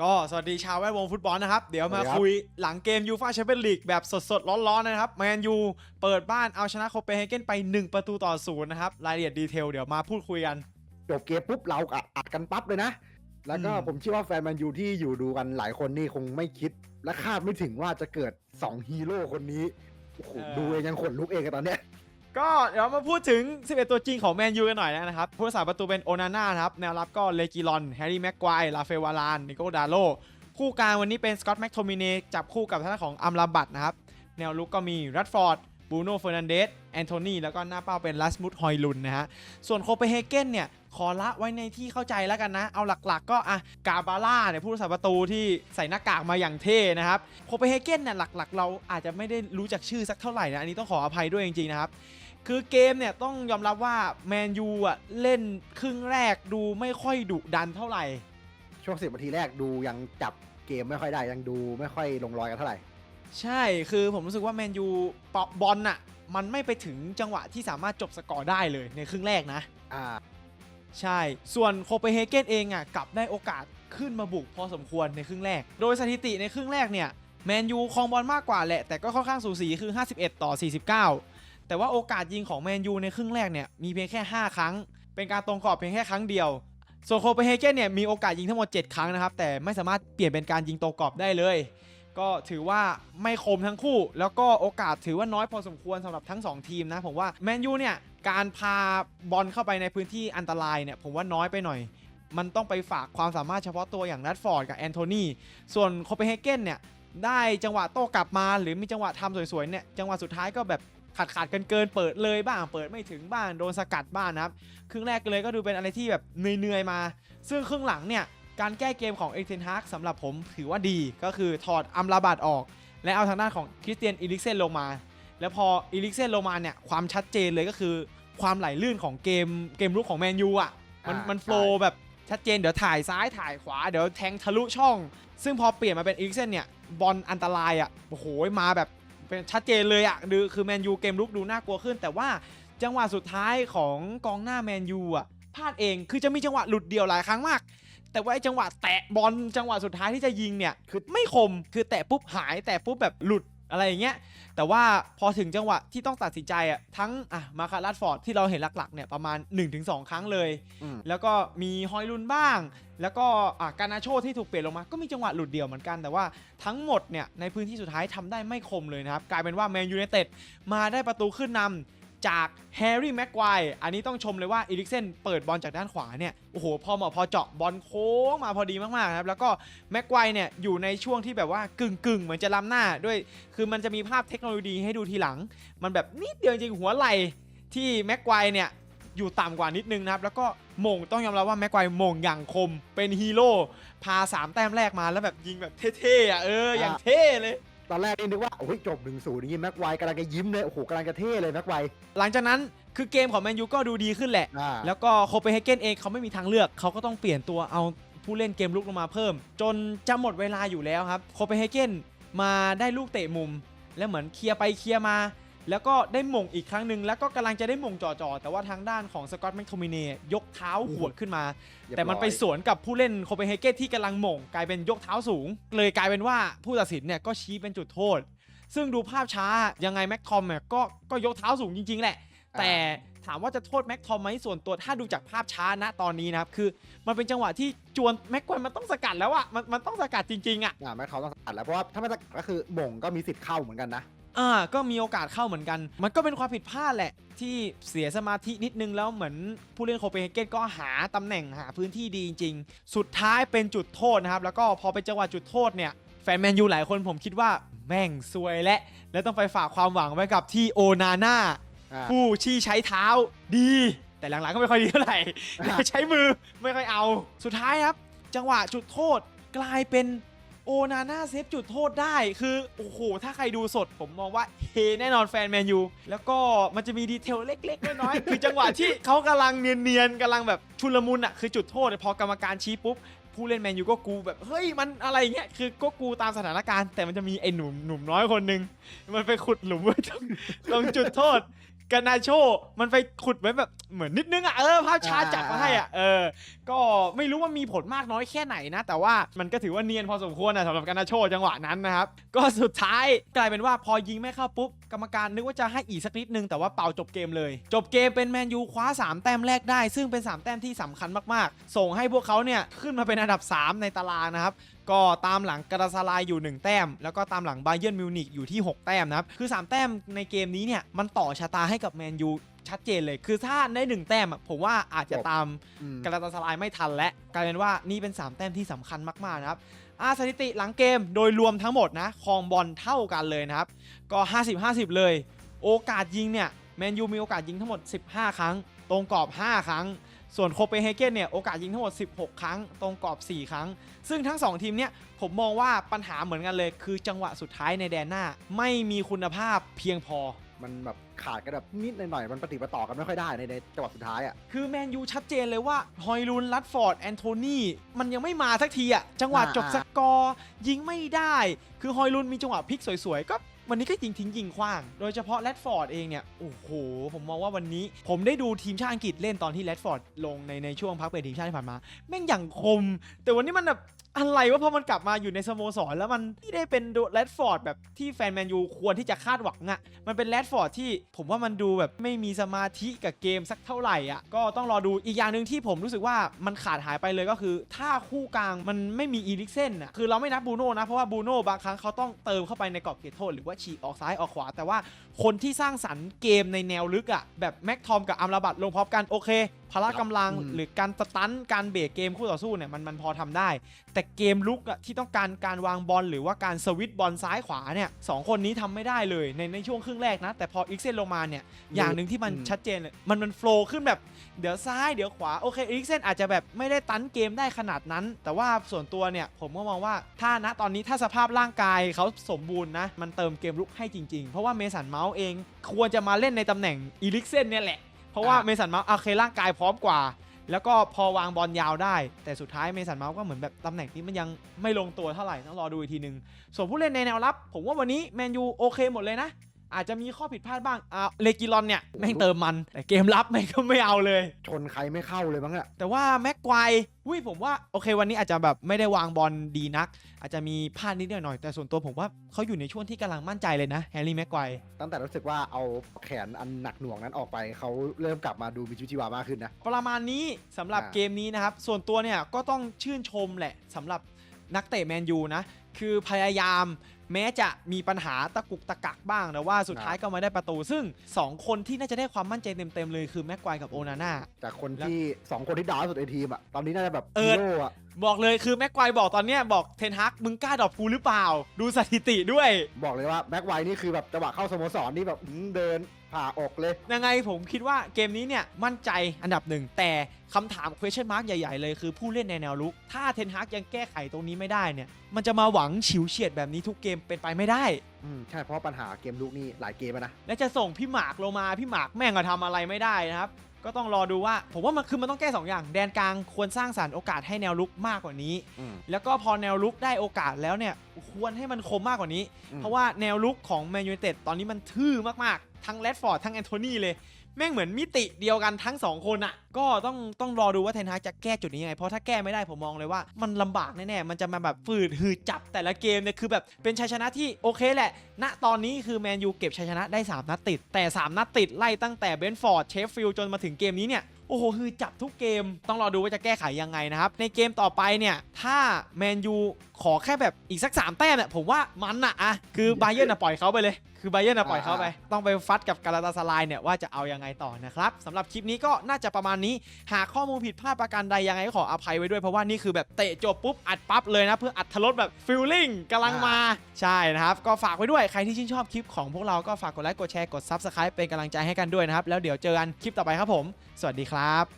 ก็สวัสดีชาวแวดวงฟุตบอลนะครับ เดี๋ยวมาสวัสดีครับคุยหลังเกมยูฟาแชมเปี้ยนลีกแบบสดๆ ร้อนๆ นะครับ แมนยูเปิดบ้านเอาชนะโคเปนเฮเกนไป 1 ประตูต่อศูนย์นะครับ รายละเอียดดีเทลเดี๋ยวมาพูดคุยกัน จบเกมปุ๊บเราอัดอัดกันปั๊บเลยนะ แล้วก็อืมผมเชื่อว่าแฟนแมนยูที่อยู่ดูกันหลายคนนี่คงไม่คิด และคาดไม่ถึงว่าจะเกิด 2 ฮีโร่คนนี้โอ้โหดูเองยังขนลุกเองกันตอนเนี้ย ก็เดี๋ยวมาพูดถึง 11 ตัวจริงของแมนยูกันหน่อยนะครับ ผู้รักษาประตูเป็นโอนาน่าครับ แนวรับก็เลกิลอน แฮร์รี่แม็กควายลาเฟวาราน นิโกดาโล คู่กลางวันนี้เป็นสกอตต์แม็กโทมิเนจับคู่กับท่านของอัมลาบัตนะครับ แนวลุกก็มีรัดฟอร์ด บูโน่เฟอร์นันเดสแอนโทนีแล้วก็หน้าเป้าเป็นลัสมุดฮอยลุนนะฮะ ส่วนโคเปนเฮเกนเนี่ยขอละไว้ในที่เข้าใจแล้วกันนะ เอาหลักๆ ก็อะกาบาร่าเนี่ยผู้รักษาประตูที่ใส่หน้ากากมาอย่างเท่นะครับโคเปนเฮเกนเนี่ยหลักๆ เราอาจจะไม่ได้รู้จักชื่อสักเท่าไหร่นะ อันนี้ต้องขออภัยด้วยจริงๆนะครับคือเกมเนี่ยต้องยอมรับว่าแมนยูอะเล่นครึ่งแรกดูไม่ค่อยดุดันเท่าไหร่ ช่วงสิบนาทีแรกดูยังจับเกมไม่ค่อยได้ยังดูไม่ค่อยลงรอยกันเท่าไหร่ ใช่คือผมรู้สึกว่าแมนยูปะบอลน่ะมันไม่ไปถึงจังหวะที่สามารถจบสกอร์ได้เลยในครึ่งแรกนะ อ่า ใช่ ส่วนโคเปนเฮเกนเองอะกลับได้โอกาสขึ้นมาบุกพอสมควรในครึ่งแรก โดยสถิติในครึ่งแรกเนี่ยแมนยูครองบอลมากกว่าแหละ แต่ก็ค่อนข้างสูสีคือ 51 ต่อ 49 แต่ว่าโอกาสยิงของแมนยูในครึ่งแรกเนี่ยมีเพียงแค่ 5 ครั้ง เป็นการตรงกรอบเพียงแค่ครั้งเดียว ส่วนโคเปนเฮเกนเนี่ยมีโอกาสยิงทั้งหมด 7 ครั้งนะครับ แต่ไม่สามารถเปลี่ยนเป็นการยิงตรงกรอบได้เลย ก็ถือว่าไม่คมทั้งคู่ แล้วก็โอกาสถือว่าน้อยพอสมควรสำหรับทั้ง 2 ทีมนะ ผมว่าแมนยูเนี่ยการพาบอลเข้าไปในพื้นที่อันตรายเนี่ยผมว่าน้อยไปหน่อย มันต้องไปฝากความสามารถเฉพาะตัวอย่างนัดฟอร์ดกับแอนโทนีส่วนโคเปนเฮเกนเนี่ยได้จังหวะโต้กลับมา หรือมีจังหวะทำสวยๆเนี่ยจังหวะสุดท้ายก็แบบขาดขาดๆกันเกินเปิดเลยบ้างเปิดไม่ถึงบ้างโดนสกัดบ้างนะครับครึ่งแรกเลยก็ดูเป็นอะไรที่แบบเหนื่อยๆมา ซึ่งครึ่งหลังเนี่ย การแก้เกมของเอเทนฮากสำหรับผมถือว่าดีก็คือถอดอัมราบัตออก และเอาทางด้านของคริสเตียนอีลิกเซนลงมา แล้วพออีลิกเซนลงมาเนี่ยความชัดเจนเลยก็คือความไหลลื่นของเกมเกมลุกของแมนยูอะมันอ่ามันใช่โฟล์แบบชัดเจนเดี๋ยวถ่ายซ้ายถ่ายขวาเดี๋ยวแทงทะลุช่อง ซึ่งพอเปลี่ยนมาเป็นอีลิกเซนเนี่ยบอลอันตรายอะโอ้โหมาแบบเป็นชัดเจนเลยอะดูคือแมนยูเกมลุกดูน่ากลัวขึ้น แต่ว่าจังหวะสุดท้ายของกองหน้าแมนยูอะพลาดเองคือจะมีจังหวะหลุดเดี่ยวหลายครั้งมาก แต่ว่าไอ้จังหวะแตะบอลจังหวะสุดท้ายที่จะยิงเนี่ยคือไม่คมคือแตะปุ๊บหายแตะปุ๊บแบบหลุดอะไรอย่างเงี้ยแต่ว่าพอถึงจังหวะที่ต้องตัดสินใจอะทั้งอะมาคารัสฟอร์ดที่เราเห็นหลักๆเนี่ยประมาณ 1-2 ครั้งเลย อืม แล้วก็มีฮอยลุนบ้าง แล้วก็อะการนาโชที่ถูกเปลี่ยนลงมาก็มีจังหวะหลุดเดี่ยวเหมือนกัน แต่ว่าทั้งหมดเนี่ยในพื้นที่สุดท้ายทำได้ไม่คมเลยนะครับ กลายเป็นว่าแมนยู i นเต็ดมาได้ประตูขึ้นนำ จากแฮร์รี่แม็กควายอันนี้ต้องชมเลยว่าอีลิกเซนเปิดบอลจากด้านขวาเนี่ยโอ้โหพอเหมาะพอเจาะบอลโค้งมาพอดีมากๆครับแล้วก็แม็กควายเนี่ยอยู่ในช่วงที่แบบว่ากึ่งกึ่งๆเหมือนจะล้ำหน้าด้วย คือมันจะมีภาพเทคโนโลยีให้ดูทีหลัง มันแบบนิดเดียวจริงหัวไหล่ที่แม็กควายเนี่ยอยู่ต่ำกว่านิดนึงนะครับ แล้วก็มงต้องยอมรับว่าแม็กควายมงอย่างคมเป็นฮีโร่พา 3 แต้มแรกมาแล้วแบบยิงแบบเท่ๆอะเอออย่างเท่เลย ตอนแรกนี่นึกว่าโอ้ยจบหนึ่งศูนย์นี่แม็กไวกำลังจะยิ้มเลยโอ้โหกำลังจะเท่เลยแม็กไวหลังจากนั้นคือเกมของแมนยูก็ดูดีขึ้นแหละ อ่าแล้วก็โคเปนเฮเกนเองเขาไม่มีทางเลือก เขาก็ต้องเปลี่ยนตัวเอาผู้เล่นเกมลุกลงมาเพิ่ม จนจะหมดเวลาอยู่แล้วครับโคเปนเฮเกนมาได้ลูกเตะมุม แล้วเหมือนเคลียร์ไปเคลียร์มา แล้วก็ได้หม่งอีกครั้งหนึ่งแล้วก็กำลังจะได้หม่งจ่อๆ แต่ว่าทางด้านของสกอตแมคโทมิเนยกเท้าหวดขึ้นมา เรียบร้อย แต่มันไปสวนกับผู้เล่นโคเปนเฮเกนที่กำลังหม่งกลายเป็นยกเท้าสูง เลยกลายเป็นว่าผู้ตัดสินเนี่ยก็ชี้เป็นจุดโทษ ซึ่งดูภาพช้ายังไงแม็กทอมเนี่ยก็ก็ยกเท้าสูงจริง ๆ แหละอ่าแต่ถามว่าจะโทษแม็กทอมไหมส่วนตัวถ้าดูจากภาพช้าณตอนนี้นะครับคือมันเป็นจังหวะที่จวนแม็กควายมันต้องสกัดแล้วอะมันมันต้องสกัดจริงๆอะ อ่าแม็กเขาต้องตัดแล้วเพราะว่าถ้าไม่ตัดก็คือหม่งก็มีสิทธิ์เข้าเหมือนกันนะ อ่าก็มีโอกาสเข้าเหมือนกัน มันก็เป็นความผิดพลาดแหละ ที่เสียสมาธินิดนึงแล้วเหมือนผู้เล่นโคเปนเฮเกนก็หาตำแหน่งหาพื้นที่ดีจริง ๆ สุดท้ายเป็นจุดโทษนะครับ แล้วก็พอเป็นจังหวะจุดโทษเนี่ยแฟนแมนยูหลายคนผมคิดว่าแม่งซวยและ แล้วต้องไปฝากความหวังไว้กับที่โอนาน่าอ่าผู้ชี้ใช้เท้าดี แต่หลังๆก็ไม่ค่อยดีเท่าไหร่อะใช้มือไม่ค่อยเอา สุดท้ายครับ จังหวะจุดโทษกลายเป็น โอนาน่าเซฟจุดโทษได้คือโอ้โหถ้าใครดูสดผมมองว่าเฮแน่นอนแฟนแมนยูแล้วก็มันจะมีดีเทลเล็กๆน้อยๆคือจังหวะที่เขากำลังเนียนๆกำลังแบบชุลมุนอะคือจุดโทษพอกรรมการชี้ปุ๊บผู้เล่นแมนยูก็กูแบบเฮ้ยมันอะไรเงี้ยคือก็กูตามสถานการณ์แต่มันจะมีไอ้หนุ่มหนุ่มน้อยคนหนึ่งมันไปขุดหลุมไว้ตรงจุดโทษ กานาโชมันไปขุดไว้แบบเหมือนนิดนึงอะเออภาพช้าจับมาให้อะเออ ก็ไม่รู้ว่ามีผลมากน้อยแค่ไหนนะ แต่ว่ามันก็ถือว่าเนียนพอสมควรนะสำหรับกานาโชจังหวะนั้นนะครับ ก็สุดท้ายกลายเป็นว่าพอยิงไม่เข้าปุ๊บ กรรมการนึกว่าจะให้อีกสักนิดนึงแต่ว่าเป่าจบเกมเลย จบเกมเป็นแมนยูคว้า 3 แต้มแรกได้ ซึ่งเป็น 3 แต้มที่สำคัญมากๆ ส่งให้พวกเขาเนี่ยขึ้นมาเป็นอันดับ 3 ในตารางนะครับ ก็ตามหลังกราซาลายอยู่ 1 แต้ม แล้วก็ตามหลังบาเยิร์นมิวนิกอยู่ที่ 6 แต้มนะครับ คือ 3 แต้มในเกมนี้เนี่ยมันต่อชะตาให้กับแมนยูชัดเจนเลย คือถ้าได้1แต้มอะผมว่าอาจจะตามอืมกราตาสลายไม่ทันและกลายเป็นว่านี่เป็น 3 แต้มที่สำคัญมากๆนะครับอาสถิติหลังเกมโดยรวมทั้งหมดนะครองบอลเท่ากันเลยนะครับ ก็ 50-50 เลย โอกาสยิงเนี่ยแมนยูมีโอกาสยิงทั้งหมด 15 ครั้ง ตรงกรอบ 5 ครั้ง ส่วนโคเปนเฮเกนเนี่ยโอกาสยิงทั้งหมด 16 ครั้ง ตรงกรอบ 4 ครั้ง ซึ่งทั้ง 2 ทีมเนี่ยผมมองว่าปัญหาเหมือนกันเลย คือจังหวะสุดท้ายในแดนหน้า ไม่มีคุณภาพเพียงพอมันแบบขาดกันแบบนิดหน่อย มันปฏิปต่อกันไม่ค่อยได้ในในจังหวะสุดท้ายอะ คือแมนยูชัดเจนเลยว่า ฮอยลุนลัดฟอร์ด แอนโทนีมันยังไม่มาสักทีอะจังหวะจบสกอร์ ยิงไม่ได้ คือฮอยลุนมีจังหวะพลิกสวยๆ ก็ วันนี้ก็ยิงทิ้งยิงขว้าง โดยเฉพาะแรดฟอร์ดเองเนี่ย โอ้โห ผมมองว่าวันนี้ ผมได้ดูทีมชาติอังกฤษเล่นตอนที่แรดฟอร์ดลงในในช่วงพักเบรกทีมชาติที่ผ่านมา แม่งอย่างคม แต่วันนี้มันแบบอะไรวะพอมันกลับมาอยู่ในสโมสรแล้วมันไม่ได้เป็นแรดฟอร์ดแบบที่แฟนแมนยูควรที่จะคาดหวังอะมันเป็นแรดฟอร์ดที่ผมว่ามันดูแบบไม่มีสมาธิกับเกมสักเท่าไหร่อะ ก็ต้องรอดูอีกอย่างหนึ่งที่ผมรู้สึกว่ามันขาดหายไปเลยก็คือ ถ้าคู่กลางมันไม่มีอีลิกเซนอะคือเราไม่นับบูโน่นะเพราะว่าบูโน่บางครั้งเขาต้องเติมเข้าไปในกรอบเขตโทษหรือว่าฉีกออกซ้ายออกขวา แต่ว่าคนที่สร้างสรรค์เกมในแนวลึกอะแบบแม็กทอมกับอัมราบัตลงพร้อมกันโอเค พละกำลังอืมหรือการสตันการเบรกเกมคู่ต่อสู้เนี่ยมันมันพอทำได้ แต่เกมลุกอะที่ต้องการการวางบอลหรือว่าการสวิตช์บอลซ้ายขวาเนี่ยสองคนนี้ทำไม่ได้เลยในในช่วงครึ่งแรกนะ แต่พออีกเซนลงมาเนี่ยอย่างหนึ่งที่มันอืมชัดเจนเลยมันมันโฟล์ขึ้นแบบเดี๋ยวซ้ายเดี๋ยวขวาโอเคอีกเซนอาจจะแบบไม่ได้ตันเกมได้ขนาดนั้น แต่ว่าส่วนตัวเนี่ยผมก็มองว่าถ้าณตอนนี้ถ้าสภาพร่างกายเขาสมบูรณ์นะมันเติมเกมลุกให้จริง ๆ เพราะว่าเมสันเมาส์เอง ควรจะมาเล่นในตำแหน่งอีลิกเซนเนี่ยแหละ เพราะว่าอะเมสันเมาส์โอเคร่างกายพร้อมกว่า แล้วก็พอวางบอลยาวได้ แต่สุดท้ายเมสันเมาส์ก็เหมือนแบบตำแหน่งที่มันยังไม่ลงตัวเท่าไหร่ต้องรอดูอีกทีหนึ่งส่วนผู้เล่นในแนวรับ ผมว่าวันนี้แมนยูโอเคหมดเลยนะ อาจจะมีข้อผิดพลาดบ้างอ่าเลกิลอนเนี่ยแม่งเติมมันแต่เกมรับแม่งก็ไม่เอาเลย ชนใครไม่เข้าเลยมั้งอะแต่ว่าแม็กควายอุ้ยผมว่าโอเควันนี้อาจจะแบบไม่ได้วางบอลดีนัก อาจจะมีพลาดนิดหน่อยๆแต่ส่วนตัวผมว่าเขาอยู่ในช่วงที่กำลังมั่นใจเลยนะแฮร์รี่แม็กควายตั้งแต่รู้สึกว่าเอาแขนอันหนักหน่วงนั้นออกไปเขาเริ่มกลับมาดูมีชีวิตชีวามากขึ้นนะ ประมาณนี้สำหรับอ่า เกมนี้นะครับ ส่วนตัวเนี่ยก็ต้องชื่นชมแหละสำหรับนักเตะแมนยูนะ คือพยายาม แม้จะมีปัญหาตะกุกตะกักบ้างแต่ว่าสุดท้ายก็มาได้ประตู ซึ่ง 2 คนที่น่าจะได้ความมั่นใจเต็มๆเลยคือแม็กควายกับโอนาน่าจากคนที่สองคนที่ดาวที่สุดในทีมอะตอนนี้น่าจะแบบเอิร์ฮีธโร่อะ บอกเลยคือแม็กควายบอกตอนเนี้ยบอกเทนฮักมึงกล้าดรอปกูหรือเปล่า ดูสถิติด้วย บอกเลยว่าแบ็กไวนี่คือแบบจังหวะเข้าสโมสรนี่แบบหืมเดินผ่าอกเลย ยังไงผมคิดว่าเกมนี้เนี่ยมั่นใจอันดับหนึ่ง แต่คำถาม question mark ใหญ่ๆ เลยคือผู้เล่นในแนวลุก ถ้าเทนฮากยังแก้ไขตรงนี้ไม่ได้เนี่ย มันจะมาหวังฉิวเฉียดแบบนี้ทุกเกมเป็นไปไม่ได้ อืมใช่เพราะปัญหาเกมลูกนี่หลายเกมอะนะ และจะส่งพี่หมากลงมาพี่หมากแม่งก็ทำอะไรไม่ได้นะครับ ก็ต้องรอดูว่า ผมว่ามันคือมันต้องแก้สองอย่าง แดนกลางควรสร้างสรรค์โอกาสให้แนวลุกมากกว่านี้ อืม แล้วก็พอแนวลุกได้โอกาสแล้วเนี่ยควรให้มันคมมากกว่านี้ อืม เพราะว่าแนวลุกของแมนยูไนเต็ดตอนนี้มันทื่อมากๆ ทั้งแรดฟอร์ดทั้งแอนโทนีเลย แม่งเหมือนมิติเดียวกันทั้งสองคนอะ่ะก็ต้องต้องรอดูว่าเทนฮากจะแก้จุดนี้ยังไง เพราะถ้าแก้ไม่ได้ผมมองเลยว่ามันลำบากแน่ๆ มันจะมาแบบฝืดหืดจับแต่ละเกมเนี่ยคือแบบเป็นชัยชนะที่โอเคแหละ ณตอนนี้คือแมนยูเก็บชัยชนะได้ 3 นัดติด แต่ 3 นัดติดไล่ตั้งแต่เบนฟอร์ดเชฟฟิลด์จนมาถึงเกมนี้เนี่ยโอ้โหคือจับทุกเกมต้องรอดูว่าจะแก้ไขยังไงนะครับ ในเกมต่อไปเนี่ย ถ้าแมนยูขอแค่แบบอีกสัก 3 แต้มเนี่ยผมว่ามันอะอะคือบาเยิร์นอะปล่อยเขาไปเลย คือบาเยิร์นอะปล่อยเขาไป ต้องไปฟัดกับกาลาตาสลายเนี่ยว่าจะเอายังไงต่อนะครับสำหรับคลิปนี้ก็น่าจะประมาณนี้ หากข้อมูลผิดพลาดประการใดยังไงก็ขออภัยไว้ด้วยเพราะว่านี่คือแบบเตะจบปุ๊บอัดปั๊บเลยนะ เพื่ออัดทรสแบบฟิลลิ่งกำลังมาใช่นะครับ ก็ฝากไว้ด้วยใครที่ชื่นชอบคลิปของพวกเราก็ฝากกดไลค์กดแชร์กด Subscribe เป็นกำลังใจให้กันด้วยนะครับแล้วเดี๋ยวเจอกันคลิปต่อไปครับผม สวัสดีครับ